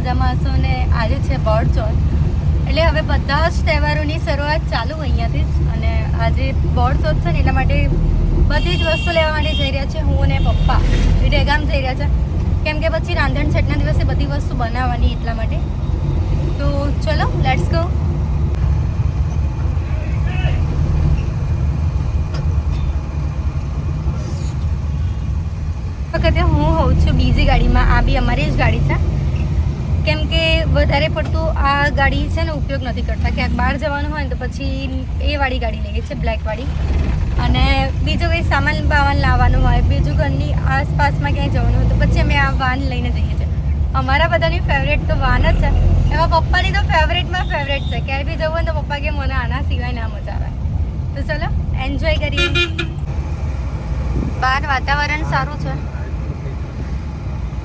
મજામાં હશો ને? આજે છે બર્ડ ચોથ. એટલે હવે બધા જ તહેવારોની શરૂઆત ચાલુ અહીંયાથી જ. અને આજે બર્ડ ચોથ છે ને એટલા માટે બધી જ વસ્તુ લેવા માટે જઈ રહ્યા છે, હું અને પપ્પા. એ ડેગામ જઈ રહ્યા છે. કેમ કે પછી રાંધણ છઠના દિવસે બધી વસ્તુ બનાવવાની એટલા માટે. તો ચલો લેટ્સ ગો વખતે હું હોઉં છું બીજી ગાડીમાં. આ બી અમારી જ ગાડી છે. કેમ કે વધારે પડતું આ ગાડી છે ને ઉપયોગ નથી કરતા. ક્યાંક બહાર જવાનું હોય ને તો પછી એ વાળી ગાડી લઈએ છીએ બ્લેક વાળી. અને બીજો કંઈ સામાન બામાન લાવવાનું હોય, બીજું ઘરની આસપાસમાં ક્યાંય જવાનું હોય તો પછી અમે આ વાન લઈને જઈએ છીએ. અમારા બધાની ફેવરેટ તો વાન જ છે. એમાં પપ્પાની તો ફેવરેટમાં ફેવરેટ છે. ક્યારે બી જવું હોય તો પપ્પા કે મને આના સિવાય ના મજા આવે. તો ચલો એન્જોય કરીએ. બહાર વાતાવરણ સારું છે.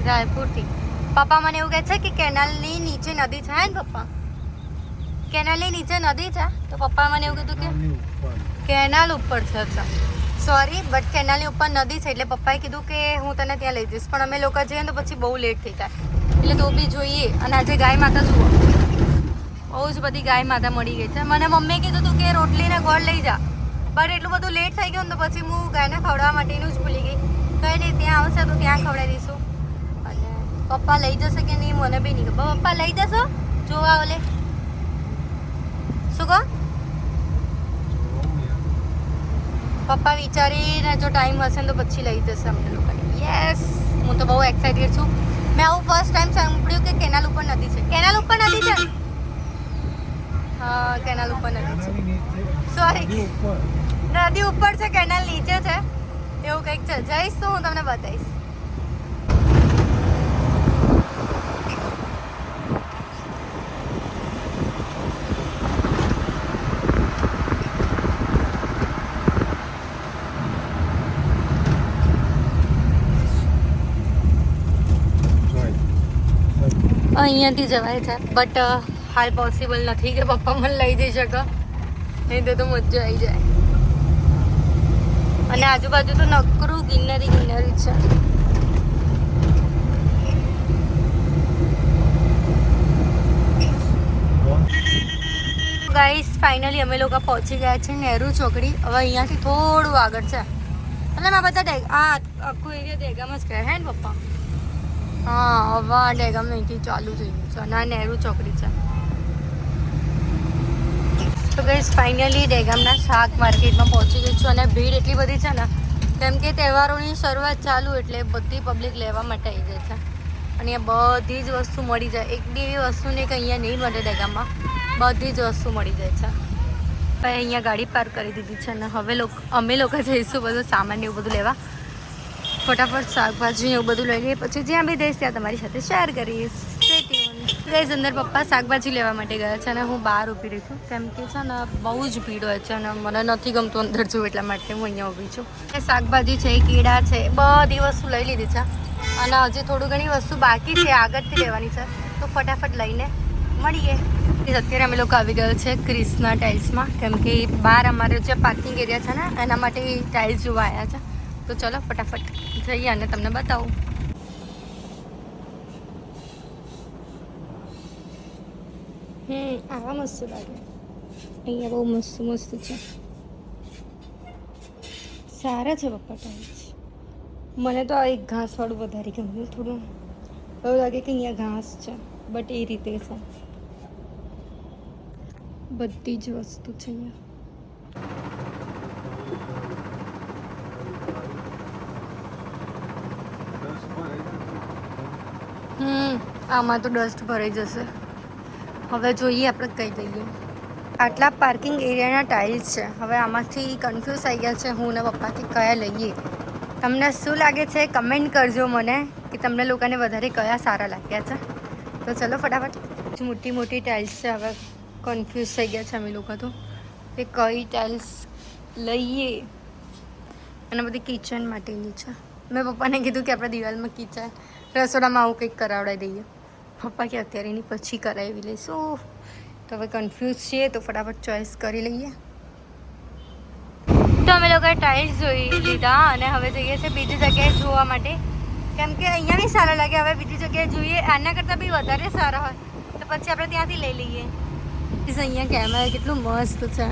રાયપુરથી. પપ્પા મને એવું કહે છે કે કેનાલની નીચે નદી છે ને પપ્પા? કેનાલની નીચે નદી છે? તો પપ્પા મને એવું કીધું કે કેનાલ ઉપર છે અચ્છા. સોરી બટ કેનાલની ઉપર નદી છે એટલે પપ્પાએ કીધું કે હું તને ત્યાં લઈ જઈશ. પણ અમે લોકો જઈએ તો પછી બહુ લેટ થઈ જાય. એટલે તો બી જોઈએ અને આજે ગાય માતા જુઓ. બહુ જ બધી ગાય માતા મળી ગઈ છે. મને મમ્મીએ કીધું હતું કે રોટલી ને ગોળ લઈ જા. બટ એટલું બધું લેટ થઈ ગયું ને તો પછી હું ગાયને ખવડાવવા માટેનું જ ભૂલી ગઈ. કંઈ નહીં ત્યાં આવશે તો ત્યાં ખવડાવી દઈશું. પપ્પા લઈ જશે કે નહીં મને બી નહીં ખબર. પપ્પા લઈ જશો? જોવા ઓલે. શું કહો? પપ્પા વિચારીને જો ટાઈમ હશે તો પછી લઈ જશે અમને લોકો. યસ હું તો બહુ એક્સાઇટેડ છું. મેં આવું ફર્સ્ટ ટાઈમ સાંભળ્યું કે કેનાલ ઉપર નદી છે. કેનાલ ઉપર નદી છે? હા કેનાલ ઉપર નદી છે. સોરી નદી ઉપર છે કેનાલ નીચે છે. એવું કંઈક છે. જઈશ તો હું તમને બતાવીશ. અહીંયાથી જવાય છે. બટ હાલ પોસિબલ નથી કે પપ્પા મને લઈ જઈ શકે. નહીં તો તો મજા આવી જાય. અને આજુબાજુ તો નકરું ગિનરી ગિનરી છે. ગાઈસ ફાઇનલી અમે લોકો પહોંચી ગયા છે નહેરુ ચોકડી. હવે અહીંયાથી થોડું આગળ છે. એટલે આ બધા આ આખું એરિયા દેગામાં જ કહે હે ને પપ્પા? હા, હવે ડેગામ અહીંથી ચાલુ થઈ છે. અને નહેરુ ચોકડી છે. તો ગઈસ ફાઇનલી ડેગામના શાક માર્કેટમાં પહોંચી ગઈ અને ભીડ એટલી બધી છે ને, કેમ કે તહેવારોની શરૂઆત ચાલુ એટલે બધી પબ્લિક લેવા માટે આવી જાય છે. અને બધી જ વસ્તુ મળી જાય. એક બી એવી વસ્તુ નહીં કે અહીંયા નહીં મળે ડેગામમાં બધી જ વસ્તુ મળી જાય છે. હવે અહીંયા ગાડી પાર્ક કરી દીધી છે અને હવે લોકો અમે લોકો જઈશું બધું સામાન એવું બધું લેવા. ફટાફટ શાકભાજી એવું બધું લઈ લઈએ. પછી જ્યાં બી દઈશ ત્યાં તમારી સાથે શેર કરીશ. ગઈશ અંદર પપ્પા, શાકભાજી લેવા માટે ગયા છે અને હું બહાર ઊભી રહી છું. કેમ કે છે ને, બહુ જ ભીડ હોય છે અને મને નથી ગમતું અંદર જવું એટલા માટે હું અહીંયા ઊભી છું. એ શાકભાજી છે કેળા છે બધી વસ્તુ લઈ લીધી છે. અને હજી થોડું ઘણી વસ્તુ બાકી છે, આગળથી લેવાની છે. તો ફટાફટ લઈને મળીએ. અત્યારે અમે લોકો આવી ગયા છે ક્રિષ્ના ટાઇલ્સમાં. કેમ કે બહાર અમારે જે પાર્કિંગ એરિયા છે ને, એના માટે ટાઇલ્સ જોવા આવ્યા છે. તો ચલો ફટાફટ જઈએ અને તમને બતાવું. હમ, આવા મસ્ત લાગે. અહીંયા બહુ મસ્ત મસ્ત છે. સારા છે પપ્પા મને તો આ એક ઘાસવાળું વધારે ગમ્યું થોડું. એવું લાગે કે અહીંયા ઘાસ છે બટ એ રીતે છે. બધી જ વસ્તુ છે અહીંયા હમ આમાં તો ડસ્ટ ભરાઈ જશે. હવે જોઈએ, આપણે કઈ લઈએ આટલા પાર્કિંગ એરિયાના ટાઇલ્સ છે. હવે આમાંથી કન્ફ્યુઝ થઈ ગયા છે હું ને પપ્પાથી કયા લઈએ. તમને શું લાગે છે કમેન્ટ કરજો મને કે તમને લોકોને વધારે કયા સારા લાગ્યા છે. તો ચલો ફટાફટ. મોટી મોટી ટાઇલ્સ છે, હવે કન્ફ્યુઝ થઈ ગયા છે અમે લોકો તો. કે કઈ ટાઇલ્સ લઈએ. અને બધી કિચન માટેની છે. મેં પપ્પાને કીધું કે આપણે દિવાલમાં કિચન રસોડામાં આવું કંઈક કરાવડાવી દઈએ. પપ્પા કે અત્યારે એની પછી કરાવી લઈશું. તો હવે કન્ફ્યુઝ છીએ તો ફટાફટ ચોઈસ કરી લઈએ. તો અમે લોકોએ ટાઇલ્સ જોઈ લીધા અને હવે જઈએ છીએ બીજી જગ્યાએ જોવા માટે. કેમ કે અહીંયા નહીં સારા લાગે હવે બીજી જગ્યાએ જોઈએ. આના કરતાં બી વધારે સારા હોય. તો પછી આપણે ત્યાંથી લઈ લઈએ. અહીંયા કેમેરા કેટલું મસ્ત છે.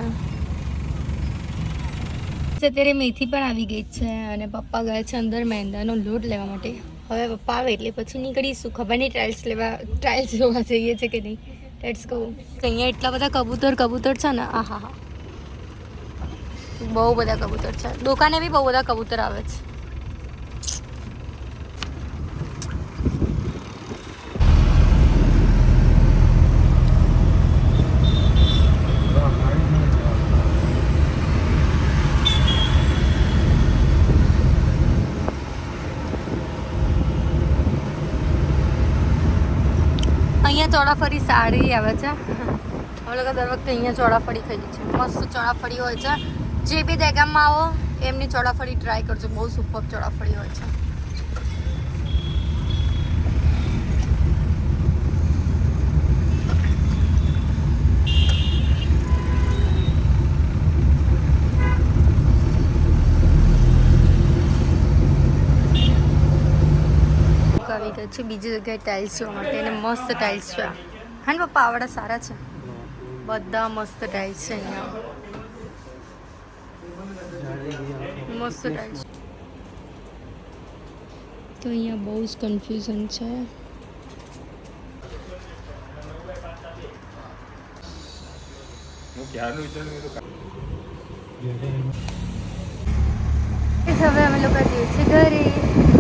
અત્યારે મેથી પણ આવી ગઈ છે અને પપ્પા ગયા છે અંદર મેંદાનો લોટ લેવા માટે. હવે પપ્પા આવે એટલે પછી નીકળીશું. ખબર નહીં ટ્રાયલ્સ લેવા ટ્રાયલ્સ જોવા જઈએ છે કે નહીં. લેટ્સ ગો અહીંયા એટલા બધા કબૂતર કબૂતર છે ને આ હા હા બહુ બધા કબૂતર છે. દુકાને બી બહુ બધા કબૂતર આવે છે. અહીંયા ચોળાફળી સારી આવે છે. અમે લોકો દર વખતે અહીંયા ચોળાફળી ખાઈએ છીએ. મસ્ત ચોળાફળી હોય છે. જે બી દેગામમાં આવો, એમની ચોળાફળી ટ્રાય કરજો. બહુ સુપર ચોળાફળી હોય છે આવી ગઈ છે, બીજી જગ્યાએ ટાઇલ્સ માટે અને મસ્ત ટાઇલ્સ છે. હા ને પપ્પા, આવડા સારા છે? બધા મસ્ત ટાઇલ્સ છે અહીંયા. મસ્ત ટાઇલ્સ તો અહીંયા બહુ જ કન્ફ્યુઝન છે. હવે અમે લોકો જઈએ છીએ ઘરે.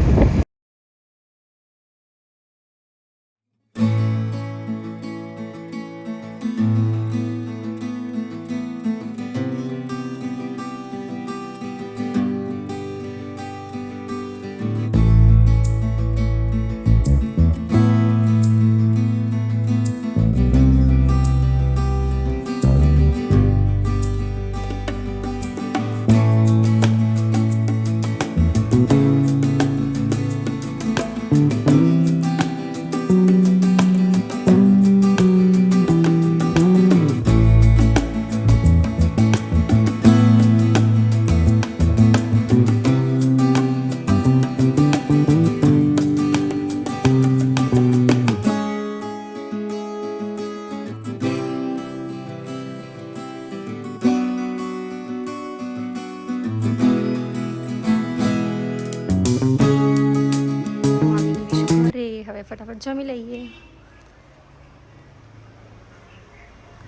જમી લઈએ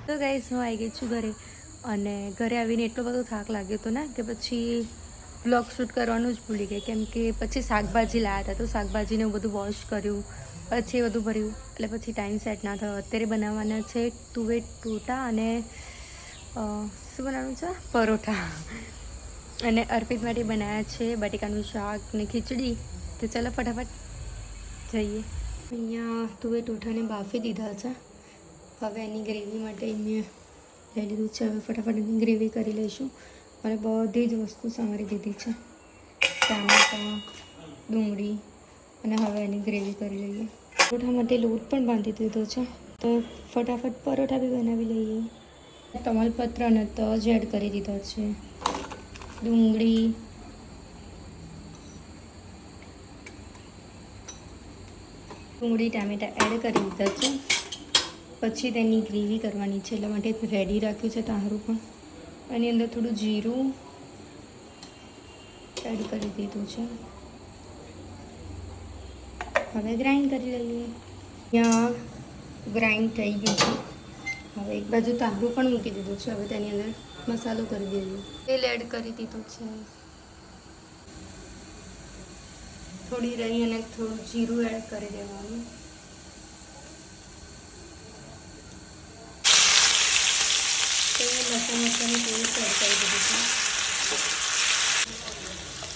તો ગાઈસ હું આવી ગઈ છું ઘરે અને ઘરે આવીને એટલો બધો થાક લાગ્યો હતો ને કે પછી બ્લોગ શૂટ કરવાનું જ ભૂલી ગઈ. કેમ કે પછી શાકભાજી લાવ્યા હતા તો શાકભાજીને બધું વોશ કર્યું, પછી બધું ભર્યું. એટલે પછી ટાઈમ સેટ ના થયો. અત્યારે બનાવવાના છે તુવેટ ટોટા અને શું બનાવવાનું છે? પરોઠા. અને અર્પિત માટે બનાવ્યા છે બટેકાનું શાક ને ખીચડી. તો ચાલો ફટાફટ જઈએ. અહીંયા તુવેર ટોઠાને બાફી દીધા છે. હવે એની ગ્રેવી માટે મેં લઈ લીધું છે. હવે ફટાફટ એની ગ્રેવી કરી લઈશું. અને બધી જ વસ્તુ સાંભળી દીધી છે. ટામેટાં, ડુંગળી અને હવે એની ગ્રેવી કરી લઈએ. પરોઠા માટે લોટ પણ બાંધી દીધો છે. તો ફટાફટ પરોઠા બી બનાવી લઈએ. તમાલપત્ર અને તજ એડ કરી દીધા છે. ડુંગળી ડુંગળી, ટામેટાં એડ કરી દીધા છે. પછી તેની ગ્રેવી કરવાની છે, એટલા માટે રેડી રાખ્યું છે તારું પણ. એની અંદર થોડું જીરું એડ કરી દીધું છે. હવે ગ્રાઇન્ડ કરી લઈએ. ત્યાં ગ્રાઇન્ડ થઈ ગયું છે. હવે એક બાજુ તાંબુ પણ મૂકી દીધું છે. હવે તેની અંદર મસાલો કરી દઈએ. તેલ એડ કરી દીધું છે. થોડી રહી અને થોડું જીરું એડ કરી દેવાનું. લસણ મરચાંની પેસ્ટ એડ કરી દીધી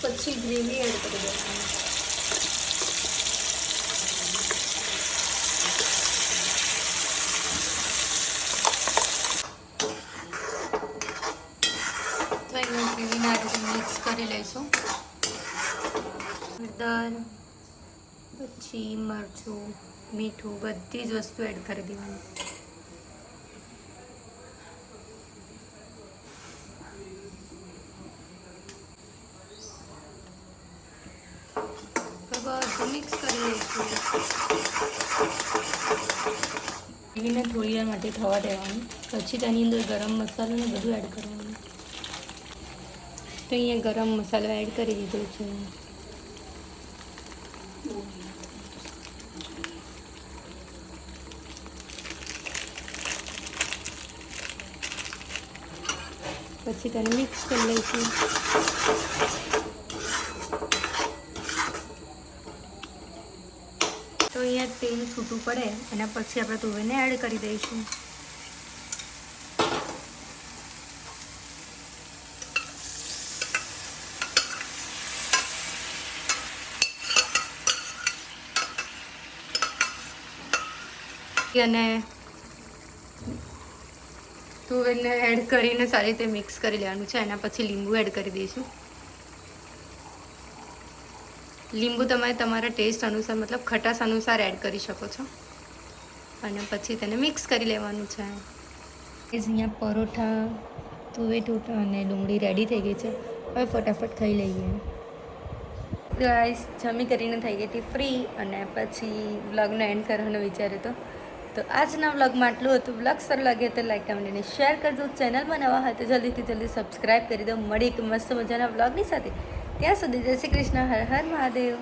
પછી ગ્રેવી એડ કરી દેવાની. તો આ રીતે મિક્સ કરી લઈશું. હળદર પછી મરચું, મીઠું, બધી જ વસ્તુ એડ કરી દેવાની. મિક્સ કરી દઈશું એને માટે થવા દેવાનું. પછી તેની અંદર ગરમ મસાલો ને બધું એડ કરવાનું. તો અહીંયા ગરમ મસાલો એડ કરી દીધો છે. પછી તેને મિક્સ કરી લઈશું તો અહીંયા તેલ છૂટું પડે, એના પછી આપણે તુવેરને એડ કરી દઈશું. અને તુવેરને એડ કરીને સારી રીતે મિક્સ કરી લેવાનું છે, એના પછી લીંબુ એડ કરી દઈશું. લીંબુ તમે તમારા ટેસ્ટ અનુસાર, મતલબ ખટાશ અનુસાર એડ કરી શકો છો. અને પછી તેને મિક્સ કરી લેવાનું છે. અહીંયા પરોઠા, તુવેર ટોટા અને ડુંગળી રેડી થઈ ગઈ છે. હવે ફટાફટ ખાઈ લઈએ. ગાઈસ જમી કરીને થઈ ગઈ હતી ફ્રી અને પછી વ્લોગનો એન્ડ કરવાનો વિચાર હતો તો આજના વ્લોગમાં આટલું હતું. વ્લોગ સારું લાગે તો લાઈક કમેન્ટ અને શેર કરજો. ચેનલમાં નવા હોય તો જલ્દીથી જલ્દી સબસ્ક્રાઈબ કરી દો. મળી એક મસ્ત મજાના વ્લોગની સાથે. ત્યાં સુધી જય શ્રી કૃષ્ણ. હર હર મહાદેવ.